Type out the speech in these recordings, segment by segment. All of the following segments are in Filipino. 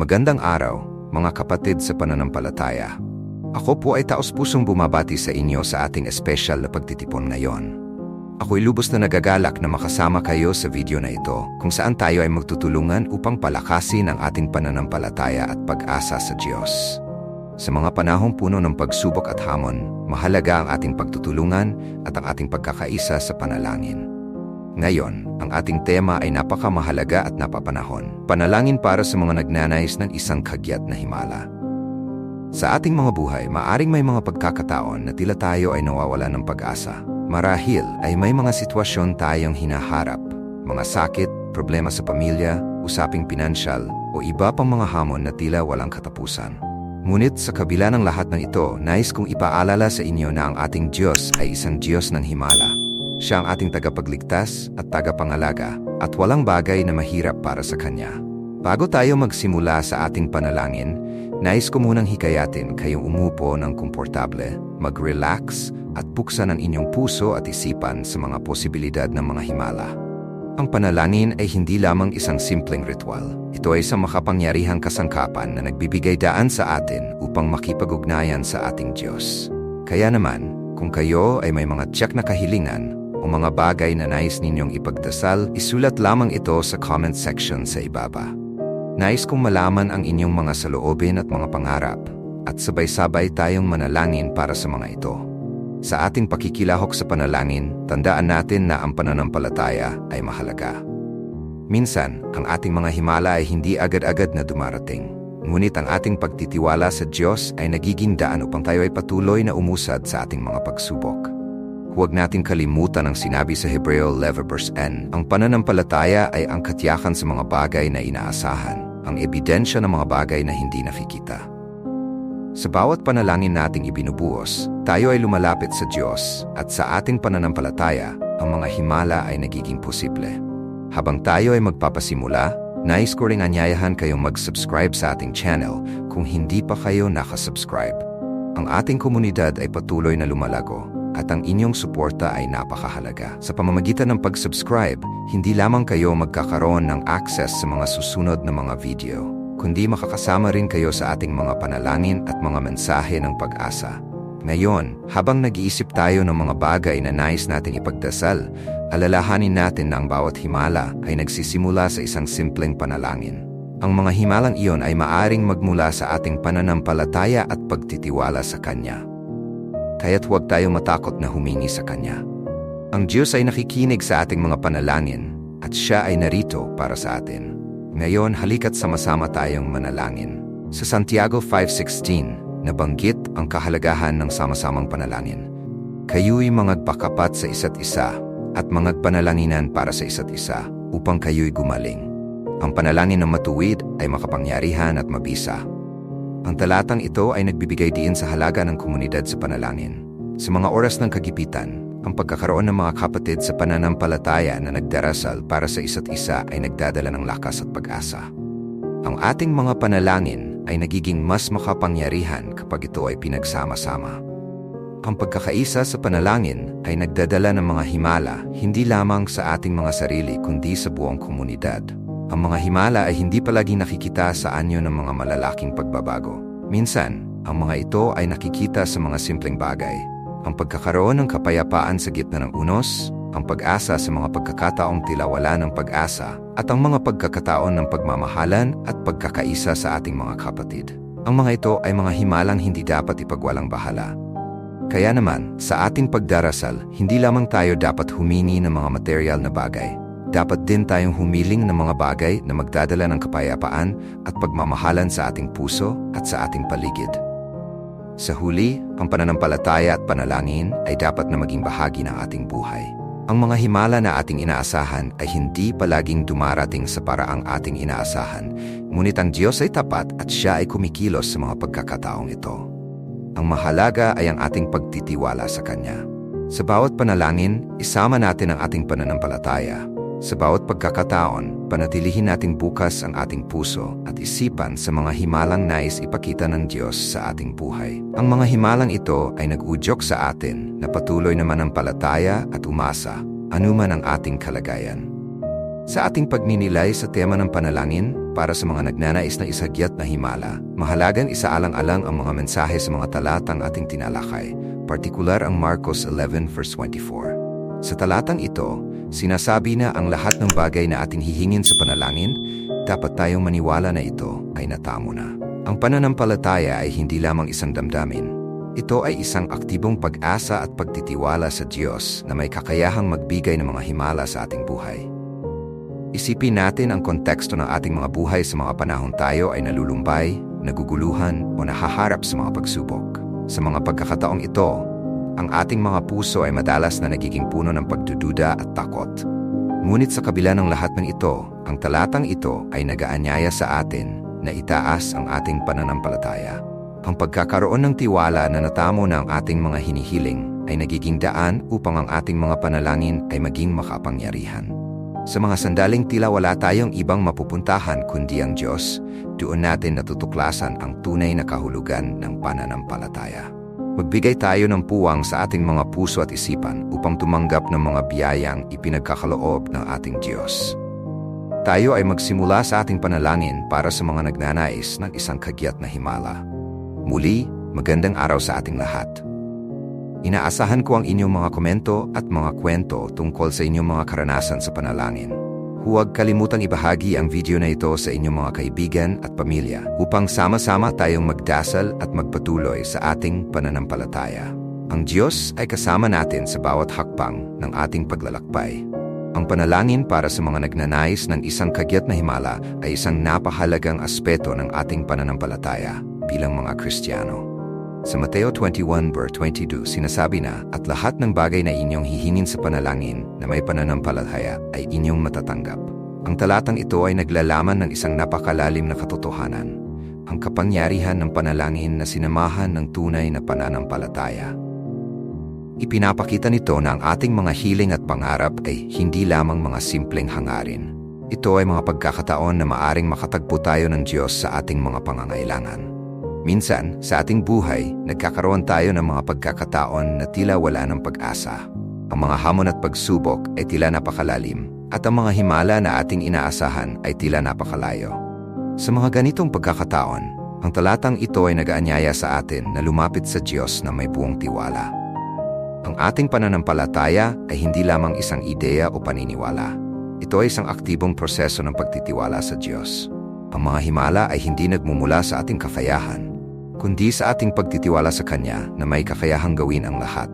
Magandang araw, mga kapatid sa pananampalataya. Ako po ay taos-pusong bumabati sa inyo sa ating espesyal na pagtitipon ngayon. Ako'y lubos na nagagalak na makasama kayo sa video na ito kung saan tayo ay magtutulungan upang palakasin ang ating pananampalataya at pag-asa sa Diyos. Sa mga panahong puno ng pagsubok at hamon, mahalaga ang ating pagtutulungan at ang ating pagkakaisa sa panalangin. Ngayon, ang ating tema ay napakamahalaga at napapanahon. Panalangin para sa mga nagnanais ng isang kagyat na himala. Sa ating mga buhay, maaring may mga pagkakataon na tila tayo ay nawawala ng pag-asa. Marahil ay may mga sitwasyon tayong hinaharap, mga sakit, problema sa pamilya, usaping pinansyal, o iba pang mga hamon na tila walang katapusan. Ngunit sa kabila ng lahat ng ito, nais kong ipaalala sa inyo na ang ating Diyos ay isang Diyos ng himala. Siya ang ating tagapagligtas at tagapangalaga at walang bagay na mahirap para sa Kanya. Bago tayo magsimula sa ating panalangin, nais ko munang hikayatin kayong umupo ng komportable, mag-relax at buksan ang inyong puso at isipan sa mga posibilidad ng mga himala. Ang panalangin ay hindi lamang isang simpleng ritual. Ito ay isang makapangyarihang kasangkapan na nagbibigay daan sa atin upang makipag-ugnayan sa ating Diyos. Kaya naman, kung kayo ay may mga tiyak na kahilingan o mga bagay na nais ninyong ipagdasal, isulat lamang ito sa comment section sa ibaba. Nais kong malaman ang inyong mga saloobin at mga pangarap at sabay-sabay tayong manalangin para sa mga ito. Sa ating pakikilahok sa panalangin, tandaan natin na ang pananampalataya ay mahalaga. Minsan, ang ating mga himala ay hindi agad-agad na dumarating. Ngunit ang ating pagtitiwala sa Diyos ay nagiging daan upang tayo ay patuloy na umusad sa ating mga pagsubok. Huwag natin kalimutan ang sinabi sa Hebreo 11 verse N. Ang pananampalataya ay ang katiyakan sa mga bagay na inaasahan, ang ebidensya ng mga bagay na hindi nakikita. Sa bawat panalangin nating ibinubuos, tayo ay lumalapit sa Diyos at sa ating pananampalataya, ang mga himala ay nagiging posible. Habang tayo ay magpapasimula, nais ko ring anyayahan kayong mag-subscribe sa ating channel kung hindi pa kayo nakasubscribe. Ang ating komunidad ay patuloy na lumalago at ang inyong suporta ay napakahalaga. Sa pamamagitan ng pag-subscribe, hindi lamang kayo magkakaroon ng access sa mga susunod na mga video, kundi makakasama rin kayo sa ating mga panalangin at mga mensahe ng pag-asa. Ngayon, habang nag-iisip tayo ng mga bagay na nais nating ipagdasal, alalahanin natin na ang bawat himala ay nagsisimula sa isang simpleng panalangin. Ang mga himalang iyon ay maaring magmula sa ating pananampalataya at pagtitiwala sa Kanya kaya't huwag tayo matakot na humingi sa Kanya. Ang Diyos ay nakikinig sa ating mga panalangin at Siya ay narito para sa atin. Ngayon, halika't sama-sama tayong manalangin. Sa Santiago 5.16, nabanggit ang kahalagahan ng sama-samang panalangin. Kayo'y mangagpakapat sa isa't isa at mangagpanalanginan para sa isa't isa upang kayo'y gumaling. Ang panalangin ng matuwid ay makapangyarihan at mabisa ang talatang ito ay nagbibigay diin sa halaga ng komunidad sa panalangin. Sa mga oras ng kagipitan, ang pagkakaroon ng mga kapatid sa pananampalataya na nagdarasal para sa isa't isa ay nagdadala ng lakas at pag-asa. Ang ating mga panalangin ay nagiging mas makapangyarihan kapag ito ay pinagsama-sama. Ang pagkakaisa sa panalangin ay nagdadala ng mga himala hindi lamang sa ating mga sarili kundi sa buong komunidad. Ang mga himala ay hindi palaging nakikita sa anyo ng mga malalaking pagbabago. Minsan, ang mga ito ay nakikita sa mga simpleng bagay. Ang pagkakaroon ng kapayapaan sa gitna ng unos, ang pag-asa sa mga pagkakataong tila wala ng pag-asa, at ang mga pagkakataon ng pagmamahalan at pagkakaisa sa ating mga kapatid. Ang mga ito ay mga himalang hindi dapat ipagwalang bahala. Kaya naman, sa ating pagdarasal, hindi lamang tayo dapat humingi ng mga material na bagay, dapat din tayong humiling ng mga bagay na magdadala ng kapayapaan at pagmamahalan sa ating puso at sa ating paligid. Sa huli, ang pananampalataya at panalangin ay dapat na maging bahagi ng ating buhay. Ang mga himala na ating inaasahan ay hindi palaging dumarating sa paraang ating inaasahan, ngunit ang Diyos ay tapat at Siya ay kumikilos sa mga pagkakataong ito. Ang mahalaga ay ang ating pagtitiwala sa Kanya. Sa bawat panalangin, isama natin ang ating pananampalataya sa bawat pagkakataon, panatilihin nating bukas ang ating puso at isipan sa mga himalang nais ipakita ng Diyos sa ating buhay. Ang mga himalang ito ay nag-udyok sa atin na patuloy naman ang palataya at umasa, anuman ang ating kalagayan. Sa ating pagninilay sa tema ng panalangin para sa mga nagnanais na isagyat na himala, mahalagang isaalang-alang ang mga mensahe sa mga talatang ating tinalakay, partikular ang Marcos 11 verse 24. Sa talatang ito, sinasabi na ang lahat ng bagay na ating hihingin sa panalangin, dapat tayong maniwala na ito ay natamo na. Ang pananampalataya ay hindi lamang isang damdamin, ito ay isang aktibong pag-asa at pagtitiwala sa Diyos na may kakayahang magbigay ng mga himala sa ating buhay. Isipin natin ang konteksto ng ating mga buhay sa mga panahon tayo ay nalulumbay, naguguluhan o nahaharap sa mga pagsubok. Sa mga pagkakataong ito, ang ating mga puso ay madalas na nagiging puno ng pagdududa at takot. Ngunit sa kabila ng lahat ng ito, ang talatang ito ay nagaanyaya sa atin na itaas ang ating pananampalataya. Ang pagkakaroon ng tiwala na natamo na ang ating mga hinihiling ay nagiging daan upang ang ating mga panalangin ay maging makapangyarihan. Sa mga sandaling tila wala tayong ibang mapupuntahan kundi ang Diyos, doon natin natutuklasan ang tunay na kahulugan ng pananampalataya. Magbigay tayo ng puwang sa ating mga puso at isipan upang tumanggap ng mga biyayang ipinagkakaloob ng ating Diyos. Tayo ay magsimula sa ating panalangin para sa mga nagnanais ng isang kagyat na himala. Muli, magandang araw sa ating lahat. Inaasahan ko ang inyong mga komento at mga kwento tungkol sa inyong mga karanasan sa panalangin. Huwag kalimutang ibahagi ang video na ito sa inyong mga kaibigan at pamilya upang sama-sama tayong magdasal at magpatuloy sa ating pananampalataya. Ang Diyos ay kasama natin sa bawat hakbang ng ating paglalakbay. Ang panalangin para sa mga nagnanais ng isang kagyat na himala ay isang napahalagang aspeto ng ating pananampalataya bilang mga Kristiyano. Sa Mateo 21 verse 22 sinasabi na at lahat ng bagay na inyong hihingin sa panalangin na may pananampalataya ay inyong matatanggap. Ang talatang ito ay naglalaman ng isang napakalalim na katotohanan, ang kapangyarihan ng panalangin na sinamahan ng tunay na pananampalataya. Ipinapakita nito na ang ating mga hiling at pangarap ay hindi lamang mga simpleng hangarin. Ito ay mga pagkakataon na maaring makatagpo tayo ng Diyos sa ating mga pangangailangan. Minsan, sa ating buhay, nagkakaroon tayo ng mga pagkakataon na tila wala ng pag-asa. Ang mga hamon at pagsubok ay tila napakalalim, at ang mga himala na ating inaasahan ay tila napakalayo. Sa mga ganitong pagkakataon, ang talatang ito ay nagaanyaya sa atin na lumapit sa Diyos na may buong tiwala. Ang ating pananampalataya ay hindi lamang isang ideya o paniniwala. Ito ay isang aktibong proseso ng pagtitiwala sa Diyos. Ang mga himala ay hindi nagmumula sa ating kakayahan, kundi sa ating pagtitiwala sa Kanya na may kakayahang gawin ang lahat.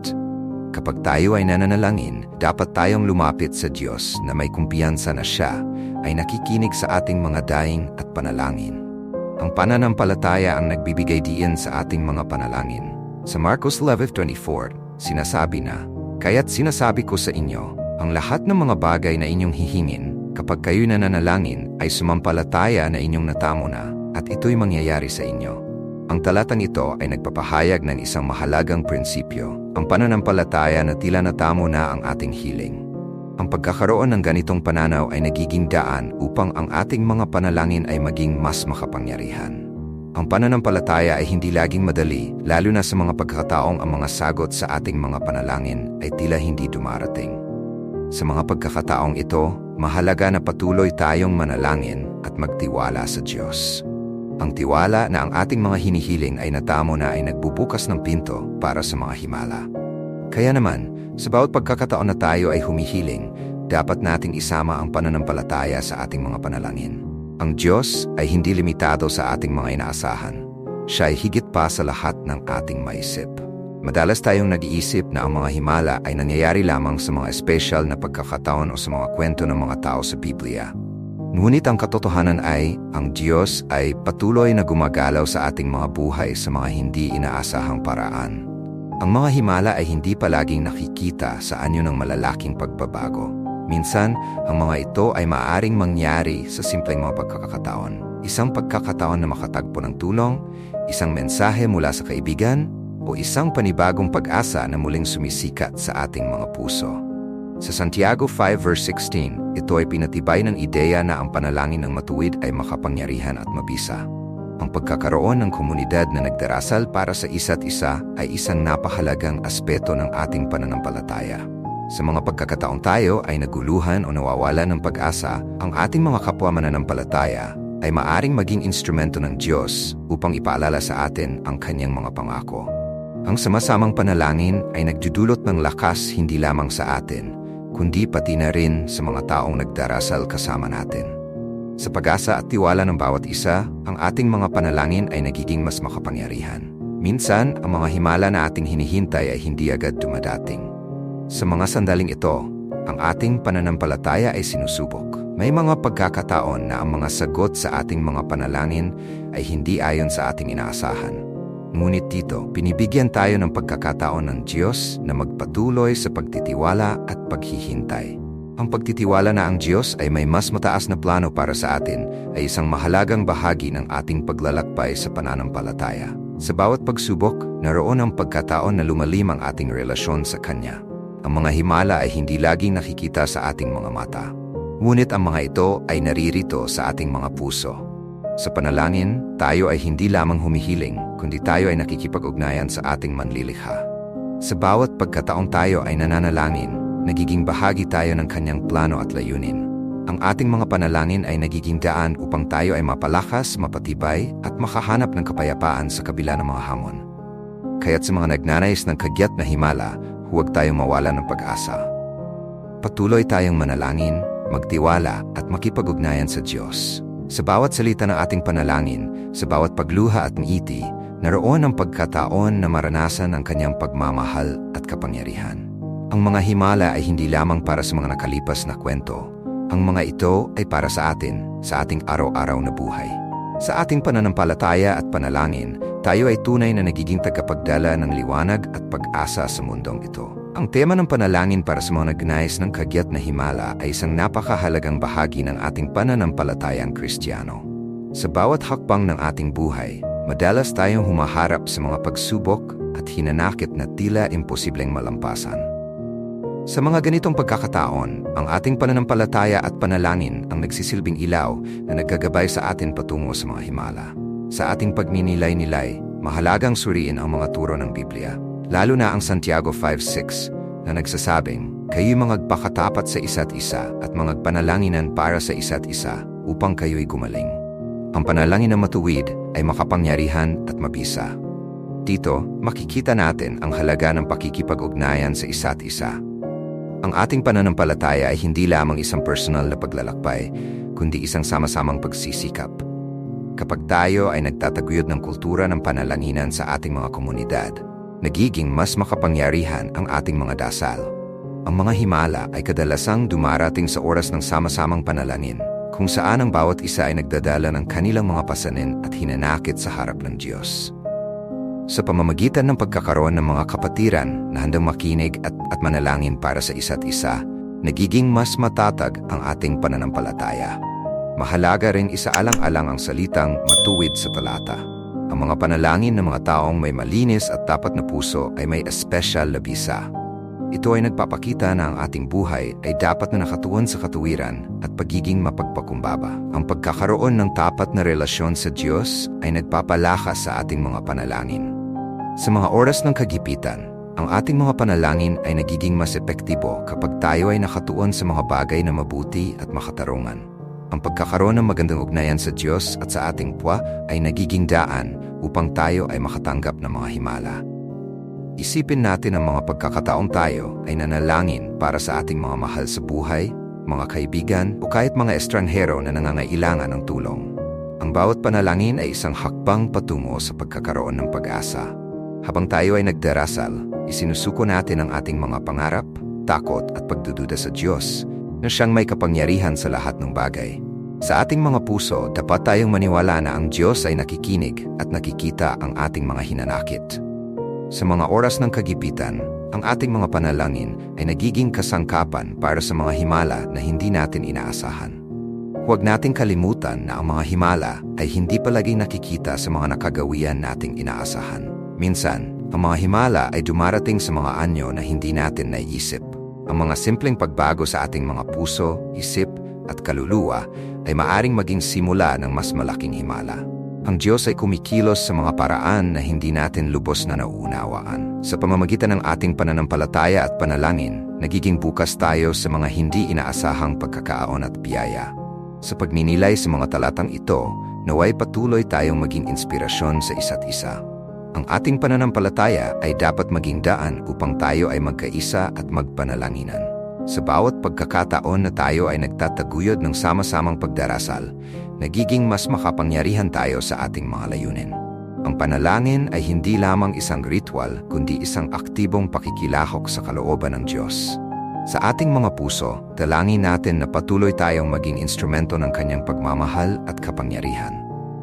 Kapag tayo ay nananalangin, dapat tayong lumapit sa Diyos na may kumpiyansa na Siya ay nakikinig sa ating mga daing at panalangin. Ang pananampalataya ang nagbibigay diin sa ating mga panalangin. Sa Marcos 11.24, sinasabi na, Kaya't sinasabi ko sa inyo, ang lahat ng mga bagay na inyong hihingin, kapag kayo'y nananalangin, ay sumampalataya na inyong natamo na, at ito'y mangyayari sa inyo. Ang talatang ito ay nagpapahayag ng isang mahalagang prinsipyo, ang pananampalataya na tila natamo na ang ating hiling. Ang pagkakaroon ng ganitong pananaw ay nagiging daan upang ang ating mga panalangin ay maging mas makapangyarihan. Ang pananampalataya ay hindi laging madali, lalo na sa mga pagkakataong ang mga sagot sa ating mga panalangin ay tila hindi dumarating. Sa mga pagkakataong ito, mahalaga na patuloy tayong manalangin at magtiwala sa Diyos. Ang tiwala na ang ating mga hinihiling ay natamo na ay nagbubukas ng pinto para sa mga himala. Kaya naman, sa bawat pagkakataon na tayo ay humihiling, dapat nating isama ang pananampalataya sa ating mga panalangin. Ang Diyos ay hindi limitado sa ating mga inaasahan. Siya ay higit pa sa lahat ng ating maisip. Madalas tayong nag-iisip na ang mga himala ay nangyayari lamang sa mga espesyal na pagkakataon o sa mga kwento ng mga tao sa Biblia. Ngunit ang katotohanan ay, ang Diyos ay patuloy na gumagalaw sa ating mga buhay sa mga hindi inaasahang paraan. Ang mga himala ay hindi palaging nakikita sa anyo ng malalaking pagbabago. Minsan, ang mga ito ay maaring mangyari sa simpleng mga pagkakataon. Isang pagkakataon na makatagpo ng tulong, isang mensahe mula sa kaibigan, o isang panibagong pag-asa na muling sumisikat sa ating mga puso. Sa Santiago 5 verse 16, ito ay pinatibay ng ideya na ang panalangin ng matuwid ay makapangyarihan at mabisa. Ang pagkakaroon ng komunidad na nagdarasal para sa isa't isa ay isang napahalagang aspeto ng ating pananampalataya. Sa mga pagkakataong tayo ay naguluhan o nawawala ng pag-asa, ang ating mga kapwa mananampalataya ay maaring maging instrumento ng Diyos upang ipaalala sa atin ang kanyang mga pangako. Ang samasamang panalangin ay nagdudulot ng lakas hindi lamang sa atin, kundi pati na rin sa mga taong nagdarasal kasama natin. Sa pag-asa at tiwala ng bawat isa, ang ating mga panalangin ay nagiging mas makapangyarihan. Minsan, ang mga himala na ating hinihintay ay hindi agad dumadating. Sa mga sandaling ito, ang ating pananampalataya ay sinusubok. May mga pagkakataon na ang mga sagot sa ating mga panalangin ay hindi ayon sa ating inaasahan. Ngunit dito, pinibigyan tayo ng pagkakataon ng Diyos na magpatuloy sa pagtitiwala at paghihintay. Ang pagtitiwala na ang Diyos ay may mas mataas na plano para sa atin ay isang mahalagang bahagi ng ating paglalakbay sa pananampalataya. Sa bawat pagsubok, naroon ang pagkataon na lumalim ang ating relasyon sa Kanya. Ang mga himala ay hindi laging nakikita sa ating mga mata. Ngunit ang mga ito ay naririto sa ating mga puso. Sa panalangin, tayo ay hindi lamang humihiling, kundi tayo ay nakikipag-ugnayan sa ating manlilikha. Sa bawat pagkataong tayo ay nananalangin, nagiging bahagi tayo ng kanyang plano at layunin. Ang ating mga panalangin ay nagiging daan upang tayo ay mapalakas, mapatibay, at makahanap ng kapayapaan sa kabila ng mga hamon. Kaya't sa mga nagnanais ng kagyat na himala, huwag tayong mawala ng pag-asa. Patuloy tayong manalangin, magtiwala at makipag-ugnayan sa Diyos. Sa bawat salita ng ating panalangin, sa bawat pagluha at ngiti, naroon ang pagkataon na maranasan ang kanyang pagmamahal at kapangyarihan. Ang mga himala ay hindi lamang para sa mga nakalipas na kwento. Ang mga ito ay para sa atin, sa ating araw-araw na buhay. Sa ating pananampalataya at panalangin, tayo ay tunay na nagiging tagapagdala ng liwanag at pag-asa sa mundong ito. Ang tema ng panalangin para sa mga nagnais ng kagyat na himala ay isang napakahalagang bahagi ng ating pananampalatayang kristyano. Sa bawat hakbang ng ating buhay, madalas tayong humaharap sa mga pagsubok at hinanakit na tila imposibleng malampasan. Sa mga ganitong pagkakataon, ang ating pananampalataya at panalangin ang nagsisilbing ilaw na naggagabay sa atin patungo sa mga himala. Sa ating pagninilay-nilay, mahalagang suriin ang mga turo ng Biblia, lalo na ang Santiago 5.6 na nagsasabing, kayo'y magpakatapat sa isa't isa at magpanalanginan para sa isa't isa upang kayo'y gumaling. Ang panalangin na matuwid ay makapangyarihan at mabisa. Dito, makikita natin ang halaga ng pakikipag-ugnayan sa isa't isa ang ating pananampalataya ay hindi lamang isang personal na paglalakbay, kundi isang sama-samang pagsisikap. Kapag tayo ay nagtataguyod ng kultura ng panalanginan sa ating mga komunidad, nagiging mas makapangyarihan ang ating mga dasal. Ang mga himala ay kadalasang dumarating sa oras ng sama-samang panalangin, kung saan ang bawat isa ay nagdadala ng kanilang mga pasanin at hinanakit sa harap ng Diyos sa pamamagitan ng pagkakaroon ng mga kapatiran na handang makinig at, at manalangin para sa isa't isa, nagiging mas matatag ang ating pananampalataya. Mahalaga rin isaalang-alang ang salitang matuwid sa talata. Ang mga panalangin ng mga taong may malinis at tapat na puso ay may espesyal na bisa. Ito ay nagpapakita na ang ating buhay ay dapat na nakatuon sa katuwiran at pagiging mapagpakumbaba. Ang pagkakaroon ng tapat na relasyon sa Diyos ay nagpapalakas sa ating mga panalangin. Sa mga oras ng kagipitan, ang ating mga panalangin ay nagiging mas epektibo kapag tayo ay nakatuon sa mga bagay na mabuti at makatarungan. Ang pagkakaroon ng magandang ugnayan sa Diyos at sa ating puwa ay nagiging daan upang tayo ay makatanggap ng mga himala. Isipin natin ang mga pagkakataong tayo ay nanalangin para sa ating mga mahal sa buhay, mga kaibigan o kahit mga estranghero na nangangailangan ng tulong. Ang bawat panalangin ay isang hakbang patungo sa pagkakaroon ng pag-asa. Habang tayo ay nagdarasal, isinusuko natin ang ating mga pangarap, takot at pagdududa sa Diyos na siyang may kapangyarihan sa lahat ng bagay. Sa ating mga puso, dapat tayong maniwala na ang Diyos ay nakikinig at nakikita ang ating mga hinanakit. Sa mga oras ng kagipitan, ang ating mga panalangin ay nagiging kasangkapan para sa mga himala na hindi natin inaasahan. Huwag nating kalimutan na ang mga himala ay hindi palaging nakikita sa mga nakagawian nating inaasahan. Minsan, ang mga himala ay dumarating sa mga anyo na hindi natin naiisip. Ang mga simpleng pagbago sa ating mga puso, isip, at kaluluwa ay maaring maging simula ng mas malaking himala. Ang Diyos ay kumikilos sa mga paraan na hindi natin lubos na nauunawaan. Sa pamamagitan ng ating pananampalataya at panalangin, nagiging bukas tayo sa mga hindi inaasahang pagkakaon at biyaya. Sa pagninilay sa mga talatang ito, naway patuloy tayong maging inspirasyon sa isa't isa. Ang ating pananampalataya ay dapat maging daan upang tayo ay magkaisa at magpanalanginan. Sa bawat pagkakataon na tayo ay nagtataguyod ng sama-samang pagdarasal, nagiging mas makapangyarihan tayo sa ating mga layunin. Ang panalangin ay hindi lamang isang ritual kundi isang aktibong pakikilahok sa kalooban ng Diyos. Sa ating mga puso, dalangin natin na patuloy tayong maging instrumento ng kanyang pagmamahal at kapangyarihan.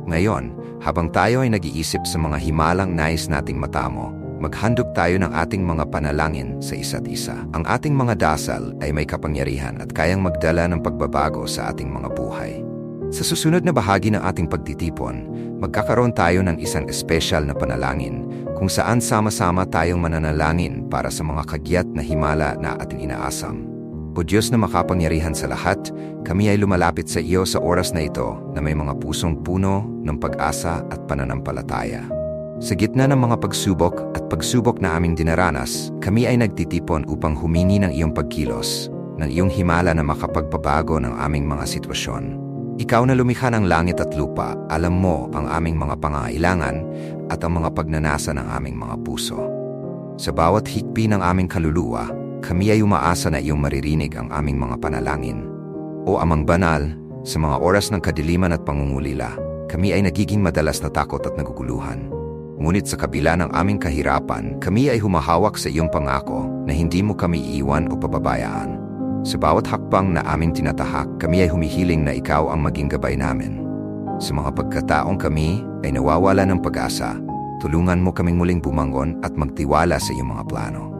Ngayon, habang tayo ay nag-iisip sa mga himalang nais nating matamo, maghandog tayo ng ating mga panalangin sa isa't isa. Ang ating mga dasal ay may kapangyarihan at kayang magdala ng pagbabago sa ating mga buhay. Sa susunod na bahagi ng ating pagtitipon, magkakaroon tayo ng isang espesyal na panalangin kung saan sama-sama tayong mananalangin para sa mga kagyat na himala na ating inaasam. O Diyos na makapangyarihan sa lahat, kami ay lumalapit sa iyo sa oras na ito na may mga pusong puno ng pag-asa at pananampalataya. Sa gitna ng mga pagsubok at pagsubok na aming dinaranas, kami ay nagtitipon upang humingi ng iyong pagkilos, ng iyong himala na makapagpabago ng aming mga sitwasyon. Ikaw na lumikha ng langit at lupa, alam mo ang aming mga pangailangan at ang mga pagnanasa ng aming mga puso. Sa bawat hikpi ng aming kaluluwa, kami ay umaasa na iyong maririnig ang aming mga panalangin. O amang banal, sa mga oras ng kadiliman at pangungulila, kami ay nagiging madalas na takot at naguguluhan. Ngunit sa kabila ng aming kahirapan, kami ay humahawak sa iyong pangako na hindi mo kami iiwan o pababayaan. Sa bawat hakbang na aming tinatahak, kami ay humihiling na ikaw ang maging gabay namin. Sa mga pagkataong kami ay nawawala ng pag-asa, tulungan mo kaming muling bumangon at magtiwala sa iyong mga plano.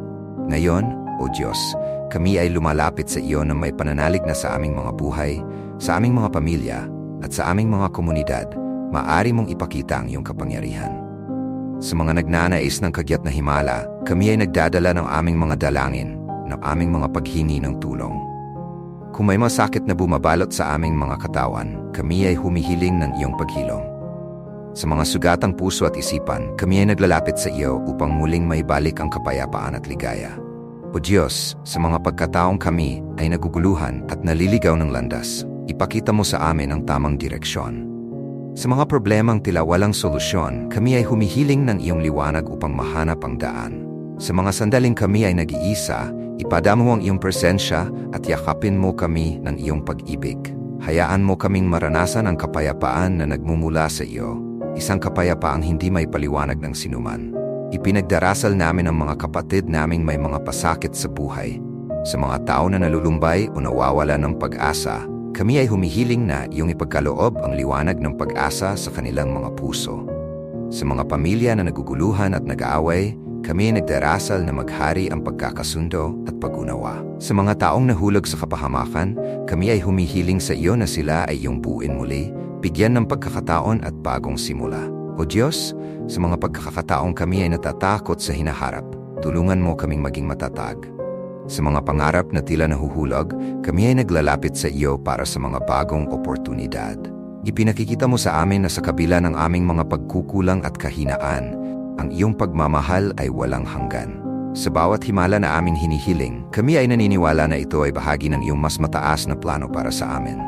Ngayon, o Diyos, kami ay lumalapit sa iyo na may pananalig na sa aming mga buhay, sa aming mga pamilya, at sa aming mga komunidad, maari mong ipakita ang iyong kapangyarihan. Sa mga nagnanais ng kagyat na himala, kami ay nagdadala ng aming mga dalangin, ng aming mga paghingi ng tulong. Kung may masakit na bumabalot sa aming mga katawan, kami ay humihiling ng iyong paghilong. Sa mga sugatang puso at isipan, kami ay naglalapit sa iyo upang muling maibalik ang kapayapaan at ligaya. O Diyos, sa mga pagkataong kami ay naguguluhan at naliligaw ng landas, ipakita mo sa amin ang tamang direksyon. Sa mga problemang tila walang solusyon, kami ay humihiling ng iyong liwanag upang mahanap ang daan. Sa mga sandaling kami ay nag-iisa, ipadamo ang iyong presensya at yakapin mo kami ng iyong pag-ibig. Hayaan mo kaming maranasan ang kapayapaan na nagmumula sa iyo, isang kapayapaang hindi may paliwanag ng sinuman. Ipinagdarasal namin ang mga kapatid naming may mga pasakit sa buhay. Sa mga tao na nalulumbay o nawawala ng pag-asa, kami ay humihiling na iyong ipagkaloob ang liwanag ng pag-asa sa kanilang mga puso. Sa mga pamilya na naguguluhan at nag-aaway, kami nagdarasal na maghari ang pagkakasundo at pag-unawa. Sa mga taong nahulog sa kapahamakan, kami ay humihiling sa iyo na sila ay iyong buuin muli, bigyan ng pagkakataon at bagong simula. O Diyos, sa mga pagkakataong kami ay natatakot sa hinaharap, tulungan mo kaming maging matatag. Sa mga pangarap na tila nahuhulog, kami ay naglalapit sa iyo para sa mga bagong oportunidad. Ipinakikita mo sa amin na sa kabila ng aming mga pagkukulang at kahinaan, ang iyong pagmamahal ay walang hanggan. Sa bawat himala na aming hinihiling, kami ay naniniwala na ito ay bahagi ng iyong mas mataas na plano para sa amin.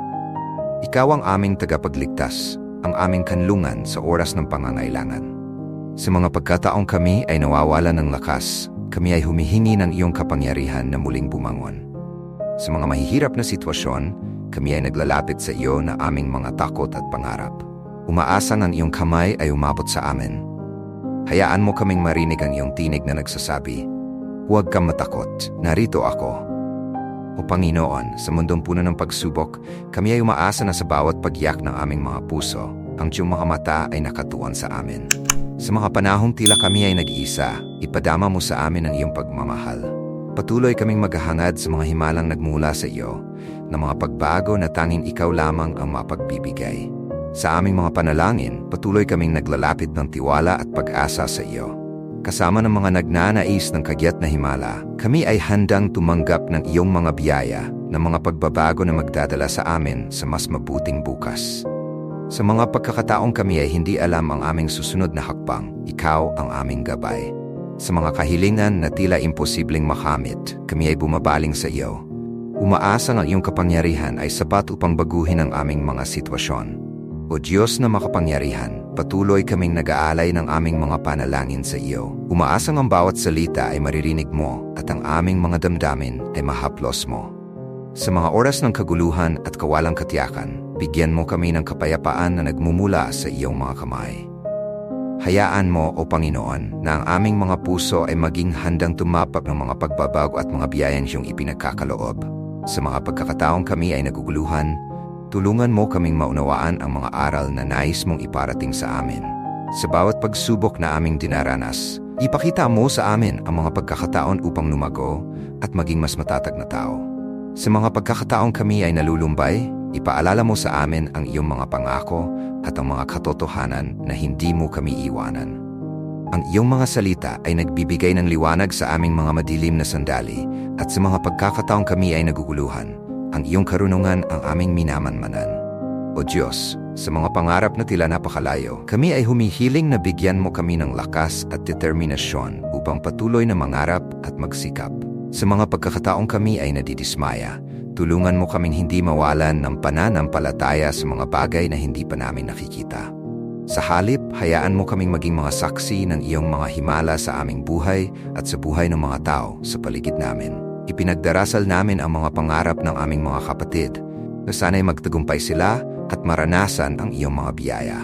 Ikaw ang aming tagapagligtas, ang aming kanlungan sa oras ng pangangailangan. Sa mga pagkataong kami ay nawawala ng lakas, kami ay humihingi ng iyong kapangyarihan na muling bumangon. Sa mga mahihirap na sitwasyon, kami ay naglalapit sa iyo na aming mga takot at pangarap. Umaasang ang iyong kamay ay umabot sa amin. Hayaan mo kaming marinig ang iyong tinig na nagsasabi, Huwag kang matakot, narito ako. O Panginoon, sa mundong puno ng pagsubok, kami ay umaasa na sa bawat pagyak ng aming mga puso, ang iyong mga mata ay nakatuon sa amin. Sa mga panahong tila kami ay nag-iisa, ipadama mo sa amin ang iyong pagmamahal. Patuloy kaming maghahangad sa mga himalang nagmula sa iyo, na mga pagbago na tanging ikaw lamang ang mapagbibigay. Sa aming mga panalangin, patuloy kaming naglalapit ng tiwala at pag-asa sa iyo kasama ng mga nagnanais ng kagyat na himala, kami ay handang tumanggap ng iyong mga biyaya ng mga pagbabago na magdadala sa amin sa mas mabuting bukas. Sa mga pagkakataong kami ay hindi alam ang aming susunod na hakbang, ikaw ang aming gabay. Sa mga kahilingan na tila imposibleng makamit, kami ay bumabaling sa iyo. Umaasang ang iyong kapangyarihan ay sapat upang baguhin ang aming mga sitwasyon. O Diyos na makapangyarihan, patuloy kaming nag-aalay ng aming mga panalangin sa iyo. Umaasang ang bawat salita ay maririnig mo at ang aming mga damdamin ay mahaplos mo. Sa mga oras ng kaguluhan at kawalang katiyakan, bigyan mo kami ng kapayapaan na nagmumula sa iyong mga kamay. Hayaan mo, O Panginoon, na ang aming mga puso ay maging handang tumapak ng mga pagbabago at mga biyayan iyong ipinagkakaloob. Sa mga pagkakataong kami ay naguguluhan, Tulungan mo kaming maunawaan ang mga aral na nais mong iparating sa amin. Sa bawat pagsubok na aming dinaranas, ipakita mo sa amin ang mga pagkakataon upang lumago at maging mas matatag na tao. Sa mga pagkakataong kami ay nalulumbay, ipaalala mo sa amin ang iyong mga pangako at ang mga katotohanan na hindi mo kami iwanan. Ang iyong mga salita ay nagbibigay ng liwanag sa aming mga madilim na sandali at sa mga pagkakataong kami ay naguguluhan, ang iyong karunungan ang aming minamanmanan. O Diyos, sa mga pangarap na tila napakalayo, kami ay humihiling na bigyan mo kami ng lakas at determinasyon upang patuloy na mangarap at magsikap. Sa mga pagkakataong kami ay nadidismaya, tulungan mo kaming hindi mawalan ng pananampalataya sa mga bagay na hindi pa namin nakikita. Sa halip, hayaan mo kaming maging mga saksi ng iyong mga himala sa aming buhay at sa buhay ng mga tao sa paligid namin. Ipinagdarasal namin ang mga pangarap ng aming mga kapatid na sana'y magtagumpay sila at maranasan ang iyong mga biyaya.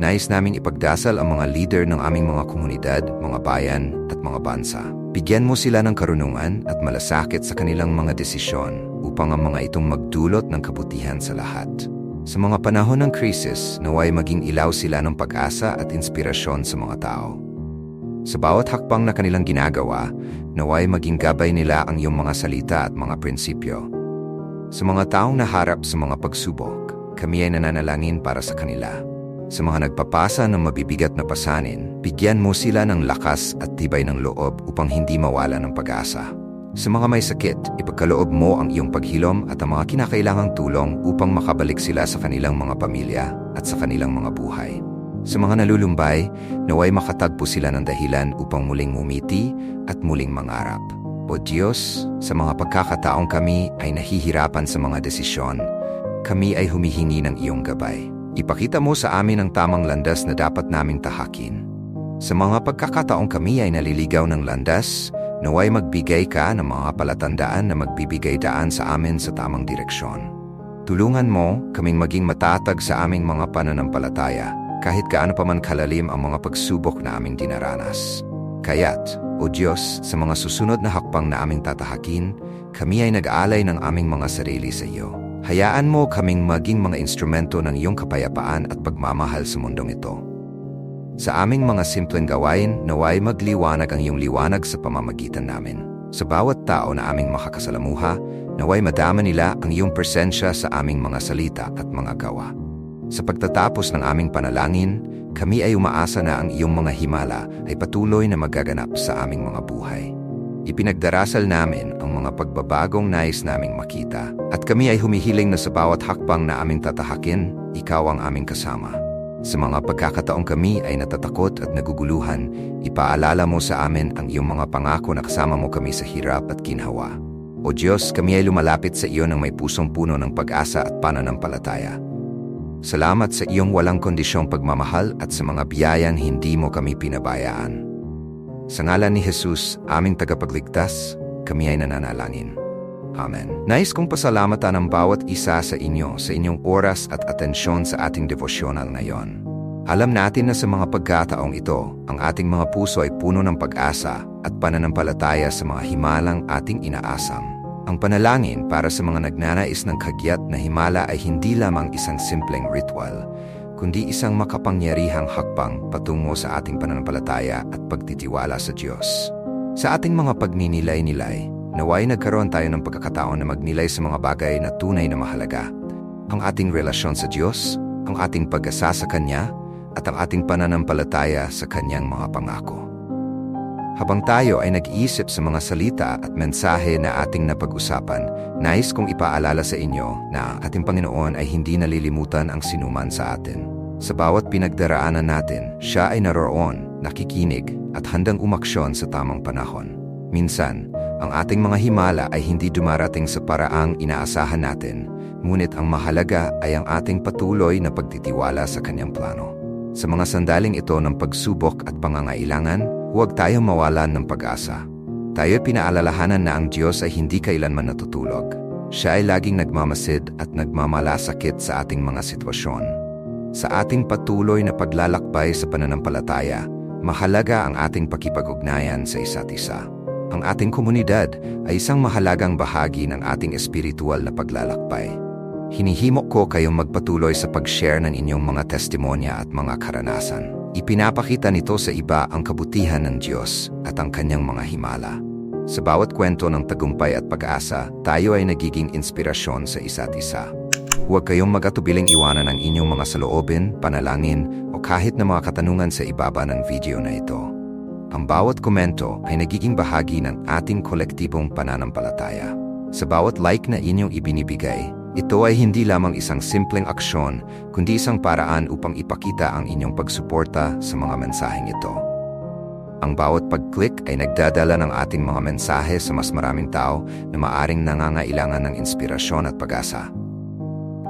Nais naming ipagdasal ang mga leader ng aming mga komunidad, mga bayan at mga bansa. Bigyan mo sila ng karunungan at malasakit sa kanilang mga desisyon upang ang mga itong magdulot ng kabutihan sa lahat. Sa mga panahon ng krisis, naway maging ilaw sila ng pag-asa at inspirasyon sa mga tao. Sa bawat hakbang na kanilang ginagawa, naway maging gabay nila ang iyong mga salita at mga prinsipyo. Sa mga taong naharap sa mga pagsubok, kami ay nananalangin para sa kanila. Sa mga nagpapasa ng mabibigat na pasanin, bigyan mo sila ng lakas at tibay ng loob upang hindi mawala ng pag-asa. Sa mga may sakit, ipagkaloob mo ang iyong paghilom at ang mga kinakailangang tulong upang makabalik sila sa kanilang mga pamilya at sa kanilang mga buhay. Sa mga nalulumbay, naway makatagpo sila ng dahilan upang muling umiti at muling mangarap. O Diyos, sa mga pagkakataong kami ay nahihirapan sa mga desisyon, kami ay humihingi ng iyong gabay. Ipakita mo sa amin ang tamang landas na dapat naming tahakin. Sa mga pagkakataong kami ay naliligaw ng landas, naway magbigay ka ng mga palatandaan na magbibigay daan sa amin sa tamang direksyon. Tulungan mo kaming maging matatag sa aming mga pananampalataya kahit gaano pa man kalalim ang mga pagsubok na aming dinaranas. Kaya't, O Diyos, sa mga susunod na hakbang na aming tatahakin, kami ay nag-aalay ng aming mga sarili sa iyo. Hayaan mo kaming maging mga instrumento ng iyong kapayapaan at pagmamahal sa mundong ito. Sa aming mga simpleng gawain, naway magliwanag ang iyong liwanag sa pamamagitan namin. Sa bawat tao na aming makakasalamuha, naway madama nila ang iyong presensya sa aming mga salita at mga gawa. Sa pagtatapos ng aming panalangin, kami ay umaasa na ang iyong mga himala ay patuloy na magaganap sa aming mga buhay. Ipinagdarasal namin ang mga pagbabagong nais naming makita at kami ay humihiling na sa bawat hakbang na aming tatahakin, ikaw ang aming kasama. Sa mga pagkakataong kami ay natatakot at naguguluhan, ipaalala mo sa amin ang iyong mga pangako na kasama mo kami sa hirap at kinhawa. O Diyos, kami ay lumalapit sa iyo ng may pusong puno ng pag-asa at pananampalataya. Salamat sa iyong walang kondisyong pagmamahal at sa mga biyayang hindi mo kami pinabayaan. Sa ngalan ni Jesus, aming tagapagligtas, kami ay nananalangin. Amen. Nais kong pasalamatan ang bawat isa sa inyo sa inyong oras at atensyon sa ating devosyonal ngayon. Alam natin na sa mga pagkataong ito, ang ating mga puso ay puno ng pag-asa at pananampalataya sa mga himalang ating inaasam. Ang panalangin para sa mga nagnanais ng kagyat na himala ay hindi lamang isang simpleng ritual, kundi isang makapangyarihang hakbang patungo sa ating pananampalataya at pagtitiwala sa Diyos. Sa ating mga pagninilay-nilay, naway nagkaroon tayo ng pagkakataon na magnilay sa mga bagay na tunay na mahalaga. Ang ating relasyon sa Diyos, ang ating pag-asa sa Kanya, at ang ating pananampalataya sa Kanyang mga pangako. Habang tayo ay nag-iisip sa mga salita at mensahe na ating napag-usapan, nais kong ipaalala sa inyo na ating Panginoon ay hindi nalilimutan ang sinuman sa atin. Sa bawat pinagdaraanan natin, siya ay naroon nakikinig at handang umaksyon sa tamang panahon. Minsan, ang ating mga himala ay hindi dumarating sa paraang inaasahan natin, ngunit ang mahalaga ay ang ating patuloy na pagtitiwala sa kanyang plano. Sa mga sandaling ito ng pagsubok at pangangailangan, huwag tayong mawalan ng pag-asa. Tayo pinaalalahanan na ang Diyos ay hindi kailanman natutulog. Siya ay laging nagmamasid at nagmamalasakit sa ating mga sitwasyon. Sa ating patuloy na paglalakbay sa pananampalataya, mahalaga ang ating pakipag-ugnayan sa isa't isa. Ang ating komunidad ay isang mahalagang bahagi ng ating espiritual na paglalakbay. Hinihimok ko kayong magpatuloy sa pag-share ng inyong mga testimonya at mga karanasan. Ipinapakita nito sa iba ang kabutihan ng Diyos at ang kanyang mga himala. Sa bawat kwento ng tagumpay at pag-asa, tayo ay nagiging inspirasyon sa isa't isa. Huwag kayong magatubiling iwanan ang inyong mga saloobin, panalangin, o kahit na mga katanungan sa ibaba ng video na ito. Ang bawat komento ay nagiging bahagi ng ating kolektibong pananampalataya. Sa bawat like na inyong ibinibigay, ito ay hindi lamang isang simpleng aksyon, kundi isang paraan upang ipakita ang inyong pagsuporta sa mga mensaheng ito. Ang bawat pag-click ay nagdadala ng ating mga mensahe sa mas maraming tao na maaring nangangailangan ng inspirasyon at pag-asa.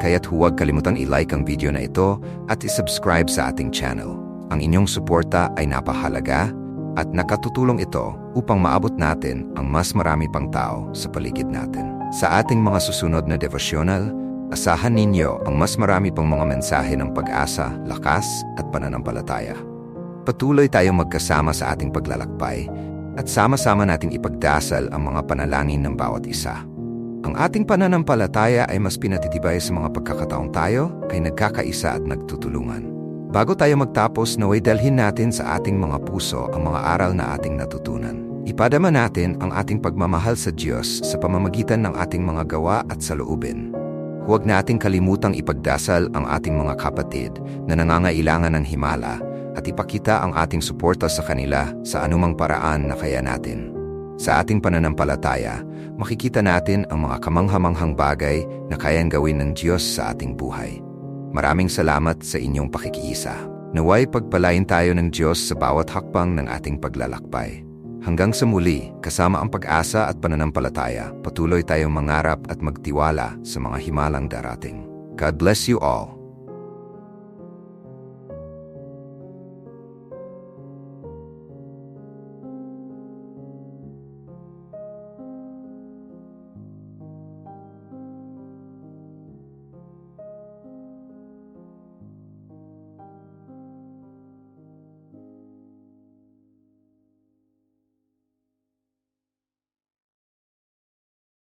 Kaya't huwag kalimutang i-like ang video na ito at i-subscribe sa ating channel. Ang inyong suporta ay napahalaga at nakatutulong ito upang maabot natin ang mas marami pang tao sa paligid natin. Sa ating mga susunod na devotional, asahan ninyo ang mas marami pang mga mensahe ng pag-asa, lakas at pananampalataya. Patuloy tayong magkasama sa ating paglalakbay at sama-sama nating ipagdasal ang mga panalangin ng bawat isa. Ang ating pananampalataya ay mas pinatitibay sa mga pagkakataong tayo ay nagkakaisa at nagtutulungan. Bago tayo magtapos, naway dalhin natin sa ating mga puso ang mga aral na ating natutunan. Ipadama natin ang ating pagmamahal sa Diyos sa pamamagitan ng ating mga gawa at saloobin. Huwag nating kalimutang ipagdasal ang ating mga kapatid na nangangailangan ng himala at ipakita ang ating suporta sa kanila sa anumang paraan na kaya natin. Sa ating pananampalataya, makikita natin ang mga kamanghamanghang bagay na kayang gawin ng Diyos sa ating buhay. Maraming salamat sa inyong pakikiisa. Naway pagpalain tayo ng Diyos sa bawat hakbang ng ating paglalakbay. Hanggang sa muli, kasama ang pag-asa at pananampalataya, patuloy tayong mangarap at magtiwala sa mga himalang darating. God bless you all.